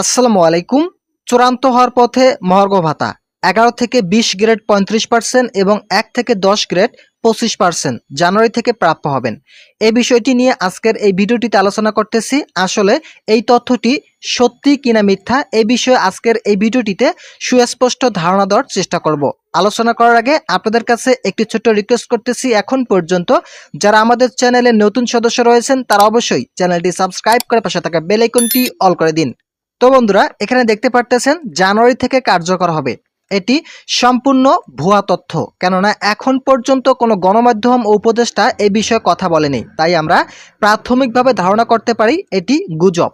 আসসালামু আলাইকুম। চূড়ান্ত হওয়ার পথে মহার্ঘ ভাতা। এগারো থেকে বিশ গ্রেড পঁয়ত্রিশ পার্সেন্ট এবং এক থেকে দশ গ্রেড পঁচিশ পার্সেন্ট জানুয়ারি থেকে প্রাপ্য হবেন। এই বিষয়টি নিয়ে আজকের এই ভিডিওটিতে আলোচনা করতেছি। আসলে এই তথ্যটি সত্যি কিনা মিথ্যা এই বিষয়ে আজকের এই ভিডিওটিতে সুস্পষ্ট ধারণা দেওয়ার চেষ্টা করব। আলোচনা করার আগে আপনাদের কাছে একটি ছোট্ট রিকোয়েস্ট করতেছি এখন পর্যন্ত। যারা আমাদের চ্যানেলে নতুন সদস্য রয়েছেন, তারা অবশ্যই চ্যানেলটি সাবস্ক্রাইব করে পাশে থাকা বেল আইকনটি অল করে দিন। তো বন্ধুরা, এখানে দেখতে পারতেছেন জানুয়ারি থেকে কার্যকর হবে। এটি সম্পূর্ণ ভুয়া তথ্য, কেননা এখন পর্যন্ত কোনো গণমাধ্যম উপদেষ্টা এই বিষয়ে কথা বলেনি। তাই আমরা প্রাথমিকভাবে ধারণা করতে পারি এটি গুজব।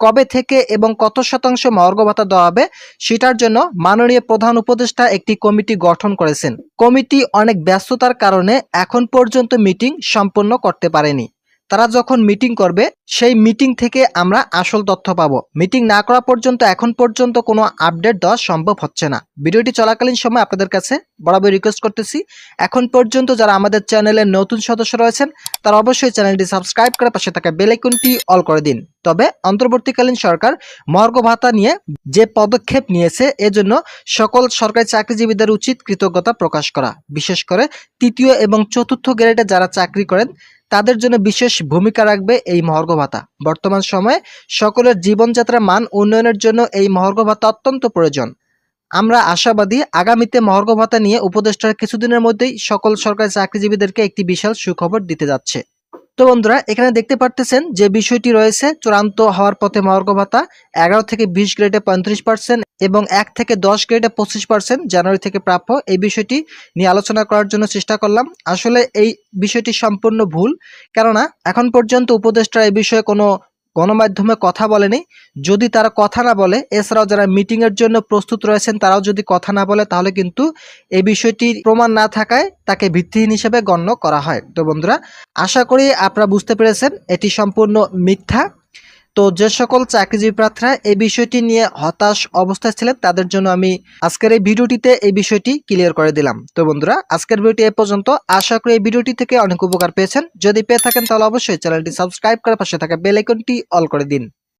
কবে থেকে এবং কত শতাংশ মর্গ ভাতা দেওয়া হবে সেটার জন্য মাননীয় প্রধান উপদেষ্টা একটি কমিটি গঠন করেছেন। কমিটি অনেক ব্যস্ততার কারণে এখন পর্যন্ত মিটিং সম্পন্ন করতে পারেনি। তারা যখন মিটিং করবে, সেই মিটিং থেকে আমরা আসল তথ্য পাবো। মিটিং না করা পর্যন্ত, এখন পর্যন্ত কোনো আপডেট দেওয়া সম্ভব হচ্ছে না। ভিডিওটি চলাকালীন সময় আপনাদের কাছে বরাবর রিকোয়েস্ট করতেছি, এখন পর্যন্ত যারা আমাদের চ্যানেলের নতুন সদস্য রয়েছেন, তারা অবশ্যই চ্যানেলটি সাবস্ক্রাইব করে পাশে থাকা বেল আইকনটি অল করে দিন। তবে অন্তর্বর্তীকালীন সরকার মর্গ ভাতা নিয়ে যে পদক্ষেপ নিয়েছে, এজন্য সকল সরকারি চাকরিজীবীদের উচিত কৃতজ্ঞতা প্রকাশ করা। বিশেষ করে তৃতীয় এবং চতুর্থ গ্রেডে যারা চাকরি করেন তাদের জন্য বিশেষ ভূমিকা রাখবে এই মহর্ঘ ভাতা। বর্তমান সময়ে সকলের জীবনযাত্রার মান উন্নয়নের জন্য এই মহর্ঘ ভাতা অত্যন্ত প্রয়োজন। আমরা আশাবাদী, আগামীতে মহর্ঘ ভাতা নিয়ে উপদেষ্টার কিছুদিনের মধ্যেই সকল সরকারি চাকরিজীবীদেরকে একটি বিশাল সুখবর দিতে যাচ্ছে। তো বন্ধুরা, এখানে দেখতে পারতেছেন যে বিষয়টি রয়েছে, চূড়ান্ত হওয়ার পথে মহর্ঘ ভাতা এগারো থেকে বিশ গ্রেডে পঁয়ত্রিশ পার্সেন্ট এবং এক থেকে দশ গ্রেডে পঁচিশ পার্সেন্ট জানুয়ারি থেকে প্রাপ্য। এই বিষয়টি নিয়ে আলোচনা করার জন্য চেষ্টা করলাম। আসলে এই বিষয়টি সম্পূর্ণ ভুল, কেননা এখন পর্যন্ত উপদেষ্টা এই বিষয়ে কোনো গণমাধ্যমে কথা বলেনি। যদি তারা কথা না বলে, এছাড়াও যারা মিটিং এর জন্য প্রস্তুত রয়েছেন, তারাও যদি কথা না বলে, তাহলে কিন্তু এই বিষয়টি প্রমাণ না থাকায় তাকে ভিত্তিহীন হিসেবে গণ্য করা হয়। তো বন্ধুরা, আশা করি আপনারা বুঝতে পেরেছেন, এটি সম্পূর্ণ মিথ্যা। তো যে সকল চাকরিজীবী প্রার্থীরা এই বিষয়টি নিয়ে হতাশ অবস্থায় ছিলেন, তাদের জন্য আমি আজকের এই ভিডিওটিতে এই বিষয়টি ক্লিয়ার করে দিলাম। তো বন্ধুরা, আজকের ভিডিওটি এ পর্যন্ত। আশা করি এই ভিডিওটি থেকে অনেক উপকার পেয়েছেন। যদি পেয়ে থাকেন, তাহলে অবশ্যই চ্যানেলটি সাবস্ক্রাইব করে পাশে থাকা বেল আইকনটি অল করে দিন।